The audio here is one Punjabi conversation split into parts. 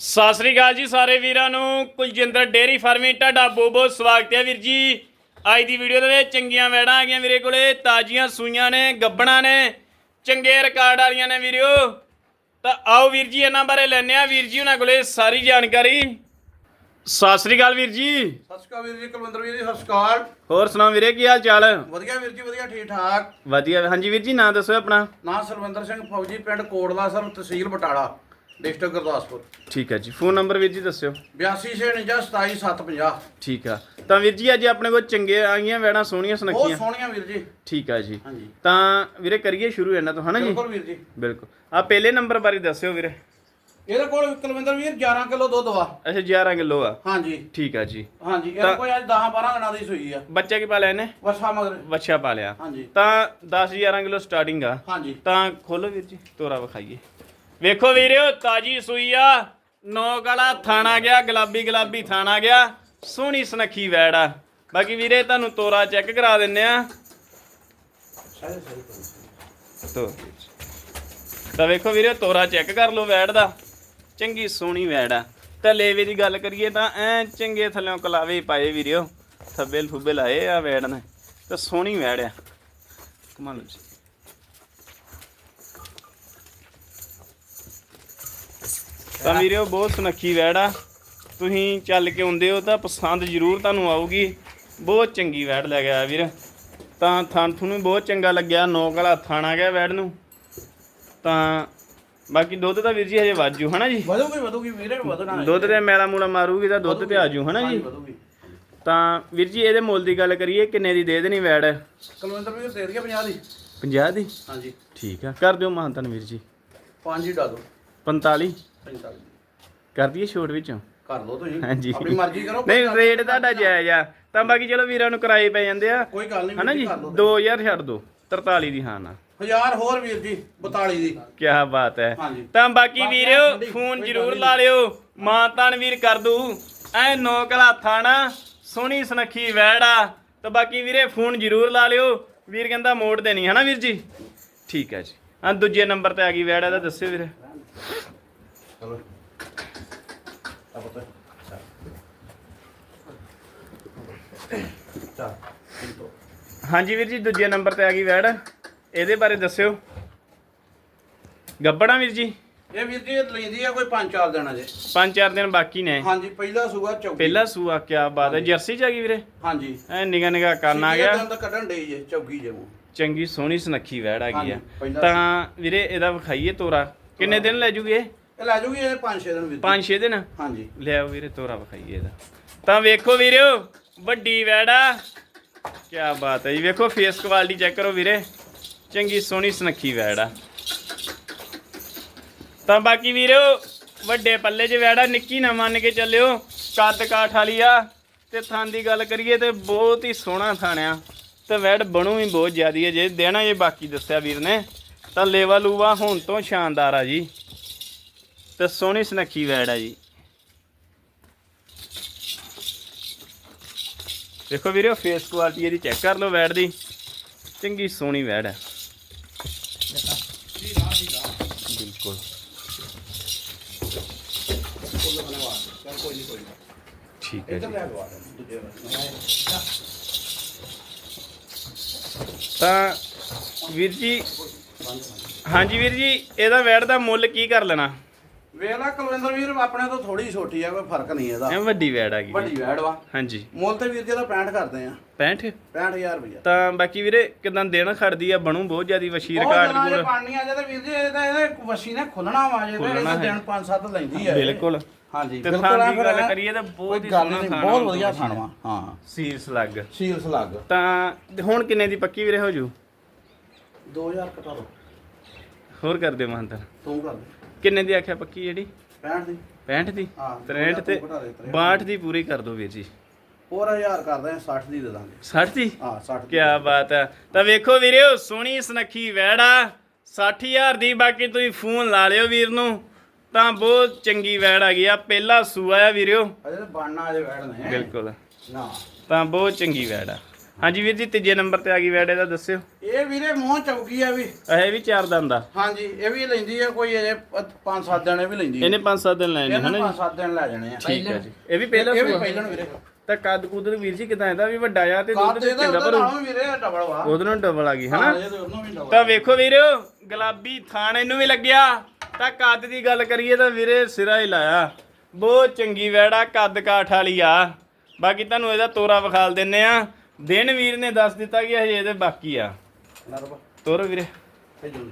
ਸਤਿ ਸ੍ਰੀ ਅਕਾਲ ਜੀ ਸਾਰੇ ਵੀਰਾਂ ਨੂੰ। ਕੁਲਜਿੰਦਰ ਡੇਰੀ ਫਾਰਮਿੰਗ ਤੁਹਾਡਾ ਬਹੁਤ ਬਹੁਤ ਸਵਾਗਤ ਹੈ ਵੀਰ ਜੀ। ਅੱਜ ਦੀ ਵੀਡੀਓ ਦੇ ਵਿੱਚ ਚੰਗੀਆਂ ਵੈੜਾਂ ਆ ਗਈਆਂ ਵੀਰੇ ਕੋਲੇ ਤਾਜ਼ੀਆਂ ਸੂਈਆਂ ਨੇ ਗੱਬਣਾ ਨੇ ਚੰਗੇ ਰਿਕਾਰਡ ਵਾਲੀਆਂ ਨੇ ਵੀਰਿਓ। ਤਾਂ ਆਓ ਵੀਰ ਜੀ ਇਹਨਾਂ ਬਾਰੇ ਲੈਣੇ ਆ ਵੀਰ ਜੀ ਉਹਨਾਂ ਕੋਲੇ ਸਾਰੀ ਜਾਣਕਾਰੀ। ਸਤਿ ਸ੍ਰੀ ਅਕਾਲ ਵੀਰ ਜੀ। ਸਤਿ ਸ਼੍ਰੀ ਅਕਾਲ ਵੀਰ ਜੀ ਕੁਲਵਿੰਦਰ ਵੀਰ ਜੀ ਸਤਿ ਸ਼੍ਰੀ ਅਕਾਲ। ਹੋਰ ਸੁਣਾਓ ਵੀਰੇ ਕੀ ਹਾਲ ਚਾਲ? ਵਧੀਆ ਵੀਰ ਜੀ ਵਧੀਆ ਠੀਕ ਠਾਕ। ਵਧੀਆ ਹਾਂਜੀ ਵੀਰ ਜੀ ਨਾਂ ਦੱਸੋ ਆਪਣਾ। ਨਾਂ ਸਰਵਿੰਦਰ ਸਿੰਘ ਫੌਜੀ ਪਿੰਡ ਕੋਟਲਾ ਸਰ ਤਹਿਸੀਲ ਬਟਾਲਾ। ਡਿਸਟ੍ਰਿਕਟ ਗੁਰਦਾਸਪੁਰ। ਠੀਕ ਹੈ ਜੀ। ਫੋਨ ਨੰਬਰ ਵੀਰ ਜੀ ਦੱਸਿਓ। 8249 ਠੀਕ ਆ। ਤਾਂ ਵੀਰ ਜੀ ਅੱਜ ਆਪਣੇ ਕੋਲ ਚੰਗੇ ਆ ਗਈਆਂ ਵੈੜਾਂ ਸੋਹਣੀਆਂ ਬਹੁਤ ਸੁਨੱਖੀਆਂ। ਸੋਹਣੀਆਂ ਵੀਰ ਜੀ। ਠੀਕ ਆ ਜੀ। ਹਾਂਜੀ। ਤਾਂ ਵੀਰੇ ਕਰੀਏ ਸ਼ੁਰੂ ਇਹਨਾਂ ਤੋਂ ਹਨਾ ਜੀ? ਬਿਲਕੁਲ ਵੀਰ ਜੀ। ਬਿਲਕੁਲ। ਆ ਪਹਿਲੇ ਨੰਬਰ ਬਾਰੇ ਦੱਸਿਓ ਵੀਰੇ। ਇਹਦੇ ਕੋਲ ਕੁਲਵਿੰਦਰ ਵੀਰ 11 ਕਿਲੋ ਦੁੱਧ ਵਾ। ਅੱਛਾ 11 ਕਿਲੋ ਆ। ਹਾਂਜੀ। ਠੀਕ ਆ ਜੀ। ਹਾਂਜੀ ਇਹਦੇ ਕੋਲ ਅੱਜ 10 12 ਦਿਨਾਂ ਦੀ ਸੂਈ ਆ। ਬੱਚਾ ਕੀ ਪਾਲਿਆ ਇਹਨੇ? ਵਸਾ ਮਗਰ। ਬੱਚਾ ਪਾਲਿਆ ਹਾਂਜੀ। ਤਾਂ 10 11 ਕਿਲੋ ਸਟਾਰਟਿੰਗ ਆ। ਹਾਂਜੀ। ਤਾਂ ਖੋਲੋ ਵੀਰ ਜੀ ਤੋਰਾ ਵਿਖਾਈਏ। ਵੇਖੋ ਵੀਰਿਓ ਤਾਜੀ ਸੂਈ ਆ। ਨੌ ਗਲਾ ਥਾਣਾ ਗਿਆ, ਗੁਲਾਬੀ ਗੁਲਾਬੀ ਥਾਣਾ ਗਿਆ। ਸੋਹਣੀ ਸੁਨੱਖੀ ਵੈੜ ਆ। ਬਾਕੀ ਵੀਰੇ, ਤੁਹਾਨੂੰ ਤੋਰਾ ਚੈੱਕ ਕਰਾ ਦਿੰਨੇ ਆ। ਤੋ ਤਾਂ ਵੇਖੋ ਵੀਰੇ, ਤੋਰਾ ਚੈੱਕ ਕਰ ਲਓ ਵੈੜ ਦਾ। ਚੰਗੀ ਸੋਹਣੀ ਵੈੜ ਆ। ਤਾਂ ਲੇਵੇ ਦੀ ਗੱਲ ਕਰੀਏ ਤਾਂ ਐ ਚੰਗੇ ਥੱਲਿਓਂ ਕਲਾਵੇ ਪਾਏ ਵੀਰਿਓ ਥੱਬੇ ਥੁੱਬੇ ਲਾਏ ਆ ਵੈੜ ਨੇ ਤਾਂ ਸੋਹਣੀ ਵੈੜ ਆ। ਕਮਾਲ ਜੀ। ਤਾਂ ਵੀਰਿਓ ਬਹੁਤ ਸੁਨੱਖੀ ਵੈੜ ਆ। ਤੁਸੀਂ ਚੱਲ ਕੇ ਆਉਂਦੇ ਹੋ ਤਾਂ ਪਸੰਦ ਜ਼ਰੂਰ ਤੁਹਾਨੂੰ ਆਊਗੀ। ਬਹੁਤ ਚੰਗੀ ਵੈੜ ਲੈ ਗਿਆ ਵੀਰ। ਤਾਂ ਥਣ ਤੁਹਾਨੂੰ ਬਹੁਤ ਚੰਗਾ ਲੱਗਿਆ। ਨੌਕ ਵਾਲਾ ਥਾਣਾ ਗਿਆ ਵੈੜ ਨੂੰ। ਤਾਂ ਬਾਕੀ ਦੁੱਧ ਤਾਂ ਵੀਰ ਜੀ ਹਜੇ ਵਾਜੂ ਹਨਾ ਜੀ? ਵਧੂਗੀ ਵਧੂਗੀ ਵੀਰੇ ਵਧਣਾ। ਦੁੱਧ ਤੇ ਮੈਲਾ ਮੂਲਾ ਮਾਰੂਗੀ ਤਾਂ ਦੁੱਧ ਤੇ ਆਜੂ ਹਨਾ ਜੀ? ਤਾਂ ਵੀਰ ਜੀ ਇਹਦੇ ਮੁੱਲ ਦੀ ਗੱਲ ਕਰੀਏ ਕਿੰਨੇ ਦੀ ਦੇ ਦੇਣੀ ਵੈੜ? ਕੁਲਵਿੰਦਰ ਵੀਰ ਦੇ ਦਈਏ 50 ਦੀ। 50 ਦੀ? ਹਾਂਜੀ। ਠੀਕ ਆ। ਕਰ ਦਿਓ ਮਾਨਤਨ ਵੀਰ ਜੀ। 5 ਹੀ ਡਾ ਦਿਓ। 45 45 ਕਰ ਦਈਏ ਛੋਟ ਵਿੱਚੋਂ? ਕਰ ਲਓ ਤੁਸੀਂ। ਹਾਂਜੀ। ਆਪਣੀ ਮਰਜ਼ੀ ਕਰੋ ਨਹੀਂ ਰੇਟ ਤੁਹਾਡਾ ਜਾਇਜ਼ ਆ। ਤਾਂ ਬਾਕੀ ਚਲੋ ਵੀਰਾਂ ਨੂੰ ਕਿਰਾਏ ਪੈ ਜਾਂਦੇ ਆ। ਕੋਈ ਗੱਲ ਨਹੀਂ ਹਨਾ ਜੀ 2000 ਛੱਡ ਦਿਓ 43 ਦੀ ਹਾਂ ਨਾ। ਹਜ਼ਾਰ ਹੋਰ ਵੀਰ ਜੀ 42 ਦੀ। ਕੀ ਬਾਤ ਹੈ। ਹਾਂਜੀ। ਤਾਂ ਬਾਕੀ ਬਾਕੀ ਵੀਰਿਓ ਫੋਨ ਕੋਈ ਜ਼ਰੂਰ ਗੱਲ ਲਾ ਲਿਓ। ਮਾਂ ਤਾਨ ਵੀਰ ਕਰ ਦੂ ਐ ਨੌਕਲਾ ਥਾਣਾ ਸੋਹਣੀ ਸੁਨੱਖੀ ਵੈੜਾ ਤਾਂ ਬਾਕੀ ਵੀਰੇ ਫੋਨ ਜ਼ਰੂਰ ਲਾ ਲਿਓ। ਵੀਰ ਕਹਿੰਦਾ ਮੋੜ ਦੇਣੀ ਹਨਾ ਵੀਰ ਜੀ? ਠੀਕ ਹੈ ਜੀ। ਆ ਦੂਜੇ ਨੰਬਰ ਤੇ ਆ ਗਈ ਵੈੜਾ ਦਾ ਦੱਸਿਓ ਵੀਰੇ। ਚਲੋ। ਆ ਪੁੱਤ ਚਾ ਠੀਕ ਹੋ। ਹਾਂਜੀ ਵੀਰ ਜੀ ਦੂਜੇ ਨੰਬਰ ਤੇ ਆ ਗਈ ਵੈੜ। ਇਹਦੇ ਬਾਰੇ ਦੱਸਿਓ। ਗੱਬੜਾ ਵੀਰ ਜੀ। ਇਹ ਵੀਰ ਜੀ ਲੈਂਦੀ ਆ ਕੋਈ 5-4 ਦਿਨਾਂ ਜੇ ਪੰਜ ਚਾਰ ਦਿਨ ਬਾਕੀ ਨੇ। ਹਾਂਜੀ ਪਹਿਲਾ ਸੂਆ ਚੌਕੀ। ਪਹਿਲਾ ਸੂਆ ਕਿਆ ਬਾਤ ਹੈ। ਜਰਸੀ ਚ ਆ ਗਈ ਵੀਰੇ? ਹਾਂਜੀ। ਐ ਨਿਗਾ ਨਿਗਾ ਕਰਨ ਆ ਗਿਆ। ਦੰਦ ਕੱਢਣ ਡੇ ਜੇ ਚੌਕੀ ਜੇ ਮੂੰਹ ਚੰਗੀ ਸੋਹਣੀ ਸੁਨੱਖੀ ਵੈੜ ਆ ਗਈ ਆ। ਹਾਂਜੀ, ਪਹਿਲਾ ਤਾਂ ਵੀਰੇ ਇਹਦਾ ਵਿਖਾਈਏ ਤੋਰਾ। ਕਿੰਨੇ ਦਿਨ ਲੈ ਜੂਗੇ ਇਹ ਇਹ ਲੈ ਜੂਗੀ ਇਹ 5-6 ਦਿਨ ਵੀਰ ਜੀ। 5-6 ਦਿਨ? ਹਾਂਜੀ। ਲਿਆਓ ਵੀਰੇ ਤੋਰਾ ਵਿਖਾਈਏ ਇਹਦਾ। ਤਾਂ ਵੇਖੋ ਵੀਰਿਓ ਵੱਡੀ ਵੈੜ ਕਿਆ ਬਾਤ ਹੈ ਜੀ। ਵੇਖੋ ਫੇਸ ਕੁਆਲਿਟੀ ਚੈੱਕ ਕਰੋ ਵੀਰੇ। ਚੰਗੀ ਸੋਹਣੀ ਸੁਨੱਖੀ ਵੈੜ ਤਾਂ ਬਾਕੀ ਵੀਰਿਓ ਵੱਡੇ ਪੱਲੇ 'ਚ ਵੈੜ ਨਿੱਕੀ ਨਾ ਮੰਨ ਕੇ ਚੱਲਿਓ। ਕੱਦ ਕਾਠ ਵਾਲੀ ਆ। ਤੇ ਥਾਂ ਦੀ ਗੱਲ ਕਰੀਏ ਤੇ ਬਹੁਤ ਹੀ ਸੋਹਣਾ ਥਾਣਿਆ ਤੇ ਵੈੜ ਬਣੂ ਵੀ ਬਹੁਤ ਜ਼ਿਆਦੀ ਹੈ ਜੇ ਦੇਣਾ ਇਹ ਬਾਕੀ ਦੱਸਿਆ ਵੀਰ ਨੇ। ਤਾਂ ਲੇਵਾ ਲੂਵਾ ਹੁਣ ਤੋਂ ਸ਼ਾਨਦਾਰ ਆ ਜੀ। ਤੇ ਸੋਹਣੀ ਸੁਨੱਖੀ ਵੈੜ ਆ ਜੀ। ਦੇਖੋ ਵੀਰੇ ਫੇਸ ਕੁਆਲਿਟੀ ਇਹਦੀ ਚੈੱਕ ਕਰ ਲਓ ਵੈੜ ਦੀ। ਚੰਗੀ ਸੋਹਣੀ ਵੈੜ ਹੈ ਬਿਲਕੁਲ। ਠੀਕ ਹੈ ਜੀ। ਤਾਂ ਵੀਰ ਜੀ, ਹਾਂਜੀ ਵੀਰ ਜੀ, ਇਹਦਾ ਵੈੜ ਦਾ ਮੁੱਲ ਕੀ ਕਰ ਲੈਣਾ? ਵੇਖ ਲੈ ਕੁਲਵਿੰਦਰ ਵੀਰ ਆਪਣੇ ਤੋਂ ਥੋੜੀ ਛੋਟੀ ਆ ਕੋਈ ਫ਼ਰਕ ਨਹੀਂ ਇਹਦਾ। ਐ ਵੱਡੀ ਵੈੜ ਆ ਗਈ। ਵੱਡੀ ਵੈੜ ਵਾ। ਹਾਂਜੀ। ਮੁੱਲ ਤੇ ਵੀਰ ਜੀ ਦਾ 65 ਕਰਦੇ ਆ। 65 65000 ਰੁਪਇਆ ਤਾਂ ਬਾਕੀ ਵੀਰੇ ਕਿਦਾਂ ਦੇਣ ਖੜਦੀ ਆ ਬਣੂ ਬਹੁਤ ਜ਼ਿਆਦੀ ਵਸ਼ੀ ਰਿਕਾਰਡ ਜੇ ਰਿਕੂਡ ਪਾਣੀ ਆ ਜੇ ਤੇ ਵੀਰ ਜੀ ਇਹਦਾ ਇਹਦੇ ਵਸੀ ਨੇ ਖੁੱਲਣਾ ਵਾ ਜੇ ਤੇ। ਦਿਨ 5-7 ਲੈਂਦੀ ਹੈ ਬਿਲਕੁਲ। ਹਾਂਜੀ ਤੇ ਬਿਲਕੁਲ ਆ ਗੱਲ ਕਰੀਏ ਤਾਂ ਬਹੁਤ ਹੀ ਸੋਹਣਾ ਥਾਣਾ ਬਹੁਤ ਵਧੀਆ ਵਾ ਹਾਂ। ਸੀਲਸ ਲੱਗ ਸੀਲਸ ਲੱਗ ਤਾਂ ਹੁਣ ਕਿੰਨੇ ਦੀ ਪੱਕੀ ਵੀਰੇ ਹੋ ਜੂ? 2000 ਘਟਾ ਦੋ। ਹੋਰ ਕਰ ਦਿਓ ਮਹੰਤਰ ਤੂੰ ਕਰ ਦੇ। ਕਿੰਨੇ ਦੀ ਆਖਿਆ ਪੱਕੀ ਜਿਹੜੀ? 65 ਦੀ। 65 ਦੀ? ਹਾਂ 63 ਤੇ ਤੂੰ ਘਟਾ ਦੇ, 63 62 ਦੀ। ਪੂਰੀ ਕਰ ਦਿਓ ਵੀਰ ਜੀ। ਹੋਰ 1000 ਕਰਦੇ ਆ 60 ਦੀ ਦੇ ਦਾਂਗੇ। 60 ਦੀ? ਹਾਂ 60 ਦੀ। ਕੀ ਬਾਤ ਹੈ ਤਾਂ ਵੇਖੋ ਵੀਰਿਓ ਸੋਹਣੀ ਸੁਨੱਖੀ ਵੈੜਾ। 60000 ਦੀ ਬਾਕੀ ਤੁਸੀਂ ਫੋਨ ਲਾ ਲਿਓ ਵੀਰ ਨੂੰ। ਤਾਂ ਬਹੁਤ ਚੰਗੀ ਵੈੜ ਆ ਗਈ ਆ। ਪਹਿਲਾ ਸੂਆ ਆ ਵੀਰਿਓ। ਅਜੇ ਤਾਂ ਬਣਨਾ ਅਜੇ ਵੈੜ ਨੇ ਬਿਲਕੁਲ। ਨਾ। ਤਾਂ ਬਹੁਤ ਚੰਗੀ ਵੈੜ ਆ। ਹਾਂਜੀ ਵੀਰ ਜੀ ਤੀਜੇ ਨੰਬਰ ਤੇ ਆ ਗਈ ਵੈੜ ਇਹਦਾ ਦੱਸਿਓ। ਇਹ ਵੀਰੇ ਮੂੰਹ ਚੌਕੀ ਆ ਵੀ। ਇਹ ਵੀ ਚਾਰ ਦੰਦ ਆ। ਹਾਂਜੀ ਇਹ ਵੀ ਲੈਂਦੀ ਆ ਕੋਈ ਅਜੇ 5-7 ਦਿਨ ਇਹ ਵੀ ਲੈਂਦੀ ਆ। ਇਹਨੇ 5-7 ਦਿਨ ਲੈਣੇ ਹਨਾ ਜੀ 5-7 ਦਿਨ ਲੈ ਜਾਣੇ ਆ। ਠੀਕ ਹੈ ਜੀ। ਇਹ ਵੀ ਪਹਿਲਾਂ ਇਹ ਵੀ ਸੂਆ। ਪਹਿਲਣ ਵੀਰੇ। ਤਾਂ ਕੱਦ ਕੁਦ ਵੀਰ ਜੀ ਕਿਦਾਂ ਇਹਦਾ ਵੀ ਵੱਡਾ ਆ ਤੇ ਦੁੱਧ ਕਾਦ ਤੇ ਚੰਗਾ ਉਹਦੇ ਪਰ ਨਾਲੋਂ ਵੀਰੇ ਡਬਲ ਵਾ। ਉਹਦੇ ਨਾਲ ਡਬਲ ਆ ਗਈ ਹਨਾ? ਤਾਂ ਵੇਖੋ ਵੀਰੋ ਗੁਲਾਬੀ ਥਾਣ ਇਹਨੂੰ ਵੀ ਲੱਗਿਆ। ਤਾਂ ਕੱਦ ਦੀ ਗੱਲ ਕਰੀਏ ਤਾਂ ਵੀਰੇ ਸਿਰਾ ਹੀ ਲਾਇਆ। ਬਹੁਤ ਚੰਗੀ ਵੈੜਾ ਕੱਦ ਕਾਠ ਵਾਲੀ ਆ। ਬਾਕੀ ਤੁਹਾਨੂੰ ਇਹਦਾ ਤੋਰਾ ਵਿਖਾਲ ਦਿੰਨੇ ਆ। ਦਿਨ ਵੀਰ ਨੇ ਦੱਸ ਦਿੱਤਾ ਕਿ ਹਜੇ ਇਹਦੇ ਬਾਕੀ ਆ। ਨਰਵਾ ਤੋਰੋ ਵੀਰੇ। ਭੇਜੋ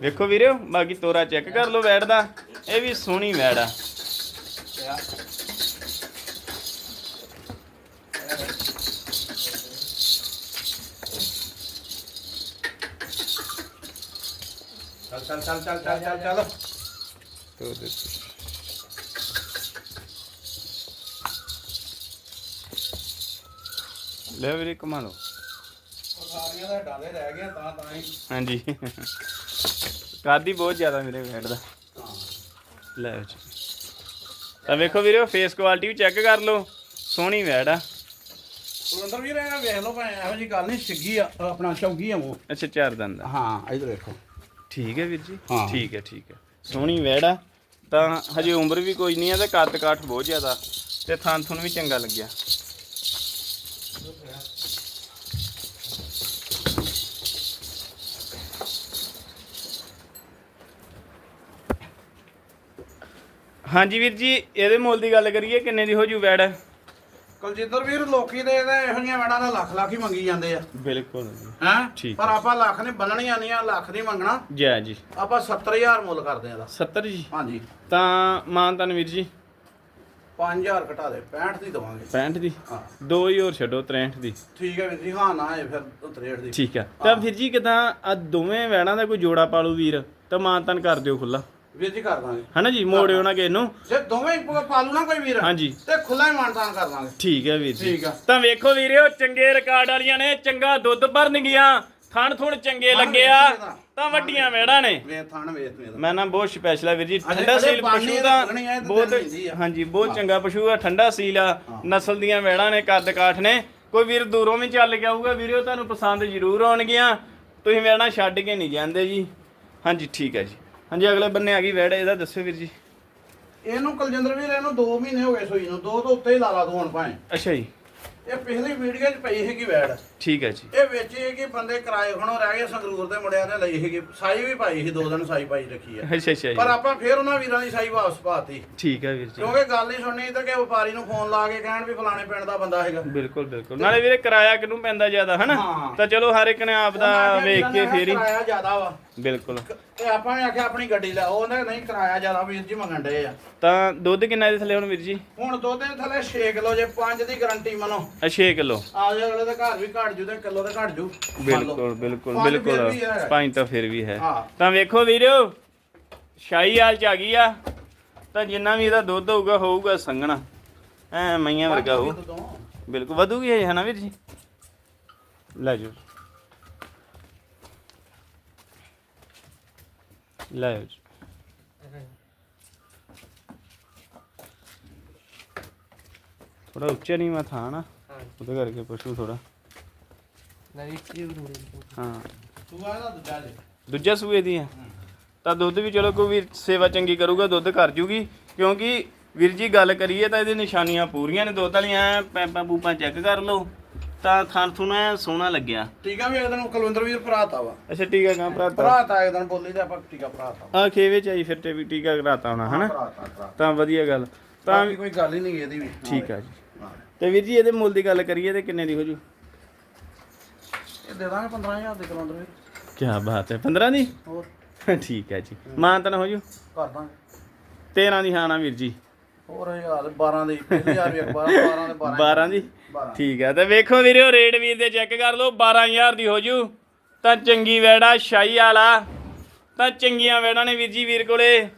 ਵੇਖੋ ਵੀਰੇ ਬਾਕੀ ਤੋਰਾ ਚੈੱਕ ਕਰ ਲਓ ਵੈੜ ਦਾ। ਇਹ ਵੀ ਸੋਹਣੀ ਵੈੜ ਆ। ਚੱਲ ਚੱਲ ਚੱਲ ਚੱਲ ਚੱਲ ਚੱਲ ਚੱਲ। ਤੋਰ ਦੇ ਲੈ ਵੀਰੇ ਕਮਾ ਲਓ। ਸਾਰੀਆਂ ਦਾ ਡਾਲੇ ਰਹਿ ਗਿਆ ਤਾਂ ਤਾਂ ਹੀ। ਹਾਂਜੀ। ਕਾਦੀ ਬਹੁਤ ਜ਼ਿਆਦਾ ਮੇਰੇ ਵੈਟ ਦਾ। ਲੈ ਜੀ। ਤਾਂ ਵੇਖੋ ਵੀਰੇ ਫੇਸ ਕੁਆਲਿਟੀ ਵੀ ਚੈੱਕ ਕਰ ਲਓ। ਸੋਹਣੀ ਵੈੜ ਆ। ਸੁਰਿੰਦਰ ਵੀਰ ਇਹ ਵੇਖ ਲਓ ਭਾਵੇਂ ਇਹੋ ਜੀ ਗੱਲ ਨਹੀਂ ਸਿੱਗੀ ਆ ਆਪਣਾ ਚੌਗੀ ਆ ਉਹ। ਅੱਛਾ ਚਾਰ ਦੰਦ ਹਾਂ ਇਧਰ ਵੇਖੋ। ਠੀਕ ਹੈ ਵੀਰ ਜੀ? ਹਾਂ। ਠੀਕ ਹੈ ਠੀਕ ਹੈ। ਸੋਹਣੀ ਵੈੜ ਆ। ਤਾਂ ਹਜੇ ਉਮਰ ਵੀ ਕੋਈ ਨਹੀਂ ਆ ਤੇ ਕੱਦ ਕਾਠ ਬਹੁਤ ਜ਼ਿਆਦਾ। ਤੇ ਥਣ ਥੁਣ ਵੀ ਚੰਗਾ ਲੱਗਿਆ। ਹਾਂਜੀ ਵੀਰ ਜੀ ਇਹਦੇ ਮੁੱਲ ਦੀ ਗੱਲ ਕਰੀਏ ਕਿੰਨੇ ਦੀ ਹੋ ਜੂ ਵੈੜ? ਕੁਲਜਿੰਦਰ ਵੀਰ ਲੋਕੀ ਦੇ ਇਹਦੇ ਇਹੋ ਜਿਹੀਆਂ ਵੜਾਂ ਦਾ ਲੱਖ ਲੱਖ ਹੀ ਮੰਗੀ ਜਾਂਦੇ ਆ। ਬਿਲਕੁਲ ਹੈਂ? ਠੀਕ ਪਰ ਆਪਾਂ ਲੱਖ ਨੇ ਬੰਨਣੀਆਂ ਨਹੀਂ ਆ ਲੱਖ ਨਹੀਂ ਮੰਗਣਾ। ਜੈ ਜੀ। ਆਪਾਂ 70000 ਮੁੱਲ ਕਰਦੇ ਆ ਦਾ। 70 ਜੀ? ਹਾਂਜੀ। ਤਾਂ ਮਾਨਤਨ ਵੀਰ ਜੀ? 5000 ਘਟਾ ਦੇ 65 ਦੀ ਦਵਾਂਗੇ। 65 ਦੀ? ਹਾਂ। ਦੋ ਹੀ ਹੋਰ ਛੱਡੋ 63 ਦੀ। ਠੀਕ ਹੈ ਵੀਰ ਜੀ ਹਾਂ ਨਾ ਇਹ ਫਿਰ 63 ਦੀ। ਠੀਕ ਆ। ਤਾਂ ਫਿਰ ਜੀ ਕਿਦਾਂ ਆ ਦੋਵੇਂ ਵੈਣਾਂ ਦਾ ਕੋਈ ਜੋੜਾ ਪਾਲੂ ਵੀਰ ਤਾਂ ਮਾਨਤਨ ਕਰ ਦਿਓ ਖੁੱਲਾ ਵੀਰ ਜੀ ਕਰ ਦਾਂਗੇ। ਹਨਾ ਜੀ ਮੋੜਿਓ ਨਾ ਕਿਸੇ ਨੂੰ ਜੇ ਦੋਵੇਂ ਪ- ਪਾਲੂ ਨਾ ਕੋਈ ਵੀਰ ਹਾਂਜੀ। ਤੇ ਖੁੱਲਾ ਹੀ ਮਾਨਤਾਨ ਕਰ ਦਾਂਗੇ। ਠੀਕ ਹੈ ਵੀਰ ਜੀ। ਠੀਕ ਆ। ਤਾਂ ਵੇਖੋ ਵੀਰਿਓ ਚੰਗੇ ਰਿਕਾਰਡ ਵਾਲੀਆਂ ਨੇ ਚੰਗਾ ਦੁੱਧ ਭਰਨ ਗਿਆ ਥਣ ਥੁਣ ਚੰਗੇ ਥਣ ਲੱਗੇ ਆ। ਵੇਖ। ਤਾਂ। ਵੱਡੀਆਂ ਵੈੜਾਂ ਨੇ। ਵੇਖ ਥਾਣ ਵੇਖ ਮੇਰਾ ਮੈਂ ਨਾ ਬਹੁਤ ਸਪੈਸ਼ਲ ਆ ਵੀਰ ਜੀ। ਅਜੇ- ਠੰਡਾ ਅਜੇ ਸੀਲ ਬਾਨੀ ਪਸ਼ੂ ਦਾ ਲੱਗਣੀ ਆ, ਇਹਦੇ ਬਹੁਤ ਦਿਨ ਹੁੰਦੀ ਆ। ਹਾਂਜੀ ਬਹੁਤ। ਚੰਗਾ ਪਸ਼ੂ ਆ ਠੰਡਾ ਸੀਲ ਆ। ਨਸਲ ਦੀਆਂ ਵੈੜਾਂ ਨੇ ਕੱਦ ਕਾਠ ਨੇ। ਕੋਈ ਵੀਰ ਦੂਰੋਂ ਵੀ ਚੱਲ ਕੇ ਆਊਗਾ ਵੀਰਿਓ ਤੁਹਾਨੂੰ ਪਸੰਦ ਜ਼ਰੂਰ ਆਉਣਗੀਆਂ। ਤੁਸੀਂ ਵੈੜਾਂ ਛੱਡ ਕੇ ਨਹੀਂ ਜਾਂਦੇ ਜੀ। ਹਾਂਜੀ ਠੀਕ ਹੈ ਜੀ। ਹਾਂਜੀ ਅਗਲੇ ਬੰਨੇ ਆ ਗਈ ਵੈੜ ਇਹਦਾ ਦੱਸਿਓ ਵੀਰ ਜੀ। ਇਹਨੂੰ ਕੁਲਜਿੰਦਰ ਵੀਰ ਇਹਨੂੰ 2 ਮਹੀਨੇ ਹੋ ਗਏ ਸੂਈ ਨੂੰ ਦੋ ਤੋਂ ਉੱਤੇ ਹੀ ਲਾ ਲਾ ਤੂੰ ਹੁਣ ਭਾਵੇਂ। ਅੱਛਾ ਜੀ। ਇਹ ਪਿਛਲੀ ਵੀਡੀਓ 'ਚ ਪਈ ਸੀਗੀ ਵੈੜ। ਠੀਕ ਹੈ ਜੀ। ਇਹ ਵਿੱਚ ਇਹ ਕਿ ਬੰਦੇ ਕਿਰਾਏ ਖਣੋ ਰਹਿ ਗਏ ਸੰਗਰੂਰ ਦੇ ਮੁੰਡਿਆਂ ਨੇ ਲਈ ਸੀਗੀ। ਸਾਈ ਵੀ ਪਾਈ ਸੀ ਦੋ ਦਿਨ ਸਾਈ ਪਾਈ ਰੱਖੀ ਆ। ਅੱਛਾ ਅੱਛਾ ਪਰ ਆਪਾਂ ਫੇਰ ਉਹਨਾਂ ਵੀਰਾਂ ਦੀ ਸਾਈ ਵਾਪਸ ਪਾਤੀ ਠੀਕ ਹੈ ਵੀਰ ਜੀ। ਕਿਉਂਕਿ ਗੱਲ ਹੀ ਸੁਣਨੀ ਤਾਂ ਕਿ ਵਪਾਰੀ ਨੂੰ ਫੋਨ ਲਾ ਕੇ ਕਹਿਣ ਵੀ ਫਲਾਣੇ ਪਿੰਡ ਦਾ ਬੰਦਾ ਹੈਗਾ। ਬਿਲਕੁਲ ਬਿਲਕੁਲ। ਨਾਲੇ ਵੀਰੇ ਕਿਰਾਇਆ ਕਿਹਨੂੰ ਪੈਂਦਾ ਜ਼ਿਆਦਾ ਹਨਾ? ਹਾਂ। ਤਾਂ ਚਲੋ ਹਰ ਇੱਕ ਨੇ ਆਪ ਦਾ ਵੇਖ ਕੇ ਫੇਰ ਹੀ ਕਿਰਾਇਆ ਜ਼ਿਆਦਾ ਵਾ। ਬਿਲਕੁਲ। ਤੇ ਆਪਾਂ ਵੀ ਆਖਿਆ ਆਪਣੀ ਗੱਡੀ ਲੈ ਉਹ ਕਹਿੰਦਾ ਨਹੀਂ ਕਿਰਾਇਆ ਜ਼ਿਆਦਾ ਵੀਰ ਜੀ ਮੰਗਣ ਡਏ ਆ। ਤਾਂ ਦੁੱਧ ਕਿੰਨਾ ਦੇ ਥੱਲੇ ਹੁਣ ਵੀਰ ਜੀ? ਹੁਣ ਦੁੱਧ ਦੇ ਥੱਲੇ 6 ਕਿਲੋ ਜੇ 5 ਦੀ ਗਾਰੰਟੀ ਮੰਨੋ। ਆ 6 ਕਿਲੋ। ਆ ਜੇ ਅਗਲੇ ਦੇ ਘਰ ਵੀ ਘਟ ਜੂ ਤੇ ਕਿਲੋ ਤੇ ਘਟ ਜੂ। ਮੰਨ ਲਓ। ਬਿਲਕੁਲ ਬਿਲਕੁਲ ਪੰਜ ਬਿਲਕੁਲ। ਵੀ ਹੈ। ਪੰਜ ਤਾਂ ਫਿਰ ਵੀ ਹੈ। ਹਾਂ। ਤਾਂ ਵੇਖੋ ਵੀਰੋ ਸ਼ਾਹੀ ਹਾਲ ਚ ਆ ਗਈ ਆ। ਤਾਂ ਜਿੰਨਾ ਵੀ ਇਹਦਾ ਦੁੱਧ ਹੋਊਗਾ ਹੋਊਗਾ ਸੰਘਣਾ। ਐ ਮਈਆਂ ਵਰਗਾ ਹੋਊ। ਬਿਲਕੁਲ ਵਧੂਗੀ ਹੈ ਨਾ ਵੀਰ ਜੀ? ਲੈ ਜਾਓ। ਲੈ ਜੀ। ਥੋੜਾ ਉੱਚਾ ਨਹੀਂ ਥਾਂ ਨਾ ਉਹਦੇ ਕਰਕੇ ਪਸ਼ੂ ਥੋੜਾ ਹਾਂ। ਤੂੰ ਆ ਨਾ ਦੂਜਾ ਸੂਏ ਦੀ ਹੈ। ਤਾਂ ਦੁੱਧ ਵੀ ਚਲੋ ਕੋਈ ਵੀ ਸੇਵਾ ਚੰਗੀ ਕਰੂਗਾ ਦੁੱਧ ਕਰ ਜੂਗੀ। ਕਿਉਂਕਿ ਵੀਰ ਜੀ ਗੱਲ ਕਰੀਏ ਤਾਂ ਇਹਦੀ ਨਿਸ਼ਾਨੀਆਂ ਪੂਰੀਆਂ ਨੇ ਦੁੱਧ ਵਾਲੀਆਂ ਪੈਪਾਂ ਪੂਪਾਂ ਚੈੱਕ ਕਰ ਲਓ। ਤਾਂ ਥਣ ਥੁਣ ਸੋਹਣਾ ਲੱਗਿਆ। ਟੀਕਾ ਵੀ ਇੱਕ ਦਿਨ ਕੁਲਵਿੰਦਰ ਵੀਰ ਭਰਾਤਾ ਵਾ। ਅੱਛਾ ਟੀਕਾ ਕਾਂ ਭਰਾਤਾ। ਭਰਾਤਾ ਇੱਕ ਦਿਨ ਬੋਲੀ ਤੇ ਆਪਾਂ ਟੀਕਾ ਭਰਾਤਾ। ਆ ਖੇਵੇ ਚ ਆਈ ਫਿਰ ਤੇ ਵੀ ਟੀਕਾ ਕਰਾਤਾ ਹੋਣਾ ਹਨਾ? ਭਰਾਤਾ ਤਾਂ ਵਧੀਆ ਗੱਲ। ਤਾਂ ਕੋਈ ਗੱਲ ਹੀ ਨਹੀਂ ਇਹਦੀ ਵੀ। ਠੀਕ ਆ ਜੀ। ਹਾਂ। ਤੇ ਵੀਰ ਜੀ ਇਹਦੇ ਮੁੱਲ ਦੀ ਗੱਲ ਕਰੀਏ ਤੇ ਕਿੰਨੇ ਦੀ ਹੋ ਜੂ? ਇਹ ਦੇ ਦਾਂਗੇ 15000 ਦੇ ਕੁਲਵਿੰਦਰ ਵੀਰ ਕੀ ਬਾਤ ਹੈ 15 ਦੀ? ਹੋਰ। ਠੀਕ ਹੈ ਜੀ। ਮਾਨ ਤਾਂ ਹੋ ਜੂ? ਕਰ ਦਾਂਗੇ। 13 ਦੀ ਹਾਣਾ ਵੀਰ ਜੀ। ਹੋਰ ਹਜ਼ਾਰ 12 ਦੀ ਪਹਿਲੀ ਹਜ਼ਾਰ ਵੀ 12 12 ਦੇ 12 12 ਦੀ? 12 ਠੀਕ ਹੈ ਤੇ ਵੇਖੋ ਵੀਰਿਓ ਰੇਟ ਵੀਰ ਦੇ ਚੈੱਕ ਕਰ ਲਓ 12000 ਦੀ ਹੋ ਜੂ। ਤਾਂ ਚੰਗੀ ਵੈੜਾ ਸ਼ਾਹੀ ਵਾਲਾ। ਤਾਂ ਚੰਗੀਆਂ ਵੈੜਾਂ ਨੇ ਵੀਰ ਜੀ ਵੀਰ ਕੋਲੇ।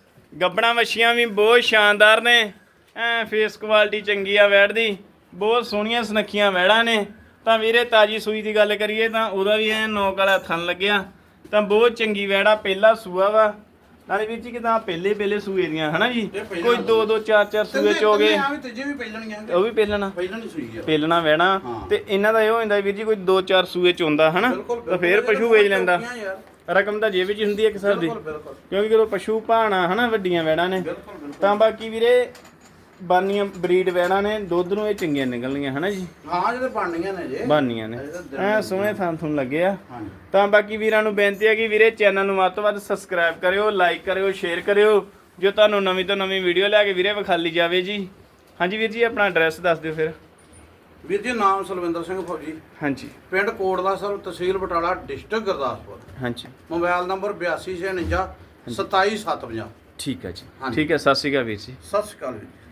ਗੱਬਣਾ ਵਛੀਆਂ ਵੀ ਬਹੁਤ ਸ਼ਾਨਦਾਰ ਨੇ। ਐ ਫੇਸ ਕੁਆਲਿਟੀ ਚੰਗੀ ਆ ਵੈੜ ਦੀ। ਬਹੁਤ ਸੋਹਣੀਆਂ ਸੁਨੱਖੀਆਂ ਵੈੜਾਂ ਨੇ। ਤਾਂ ਵੀਰੇ ਤਾਜੀ ਸੂਈ ਦੀ ਗੱਲ ਕਰੀਏ ਤਾਂ ਉਹਦਾ ਵੀ ਐ ਨੋਕ ਵਾਲਾ ਥਣ ਲੱਗਿਆ। ਤਾਂ ਬਹੁਤ ਚੰਗੀ ਵੈੜਾ ਪਹਿਲਾ ਸੂਆ ਵਾ। ਨਾਲੇ ਵੀਰ ਜੀ ਕਿਦਾਂ ਪਹਿਲੇ ਪਹਿਲੇ ਸੂਏ ਦੀਆਂ ਹਨਾ ਜੀ? ਕੋਈ ਦੋ ਦੋ ਚਾਰ ਚਾਰ ਸੂਏ ਚ ਹੋ ਗਏ। ਆ ਵੀ ਤੀਜੇ ਵੀ ਪਹਿਲਣੀਆਂ ਉਹ ਵੀ ਪਹਿਲਣਾ। ਪਹਿਲਾਂ ਨਹੀਂ ਸੂਈ ਗਿਆ ਪੇਲਣਾ ਵਹਿਣਾ। ਤੇ ਇਹਨਾਂ ਦਾ ਇਹ ਹੋ ਜਾਂਦਾ ਵੀਰ ਜੀ ਕੋਈ 2-4 ਸੂਏ ਚ ਹੁੰਦਾ ਹਨਾ? ਤਾਂ ਫੇਰ ਪਸ਼ੂ ਵੇਚ ਲੈਂਦਾ। ਰਕਮ ਤਾਂ ਜੇਬ ਵਿੱਚ ਹੁੰਦੀ ਹੈ ਕਿਸਰ ਦੀ। ਕਿਉਂਕਿ ਜਦੋਂ ਪਸ਼ੂ ਭਾਣਾ ਹਨਾ ਵੱਡੀਆਂ ਵੈੜਾਂ ਨੇ। ਤਾਂ ਬਾਕੀ ਵੀਰੇ ਬਾਨੀਆਂ ਬਰੀਡ ਵੈੜਾਂ ਨੇ ਦੁੱਧ ਨੂੰ ਇਹ ਚੰਗੀਆਂ ਨਿਕਲਣੀਆਂ ਹਨਾ ਜੀ? ਹਾਂ ਜਿਹੜੇ ਬਣਨੀਆਂ ਨੇ ਜੇ। ਬਾਨੀਆਂ ਨੇ। ਐ ਸੋਹਣੇ ਥਾਂ ਥੁੰ ਲੱਗੇ ਆ। ਤਾਂ ਬਾਕੀ ਵੀਰਾਂ ਨੂੰ ਬੇਨਤੀ ਹੈ ਕਿ ਵੀਰੇ ਚੈਨਲ ਨੂੰ ਵੱਧ ਤੋਂ ਵੱਧ ਸਬਸਕ੍ਰਾਈਬ ਕਰਿਓ ਲਾਈਕ ਕਰਿਓ ਸ਼ੇਅਰ ਕਰਿਓ। ਜੋ ਤੁਹਾਨੂੰ ਨਵੀਂ ਤੋਂ ਨਵੀਂ ਵੀਡੀਓ ਲੈ ਕੇ ਵੀਰੇ ਵਿਖਾਲੀ ਜਾਵੇ ਜੀ। ਹਾਂਜੀ ਵੀਰ ਜੀ ਆਪਣਾ ਐਡਰੈਸ ਦੱਸ ਦਿਓ ਫਿਰ। ਵੀਰ ਜੀ ਨਾਮ ਸਲਵਿੰਦਰ ਸਿੰਘ ਫੌਜੀ। ਹਾਂਜੀ। ਪਿੰਡ ਕੋਟਲਾ ਸਰ ਤਹਿਸੀਲ ਬਟਾਲਾ ਡਿਸਟ੍ਰਿਕਟ ਗੁਰਦਾਸਪੁਰ। ਹਾਂਜੀ। ਮੋਬਾਈਲ ਨੰਬਰ 8249 27750 ਠੀਕ ਹੈ ਜੀ। ਠੀਕ ਹੈ ਸਤਿ ਸ਼੍ਰੀ ਅਕਾਲ ਵੀਰ ਜੀ। ਸਤਿ ਸ਼੍ਰੀ ਅਕਾਲ ਵੀਰ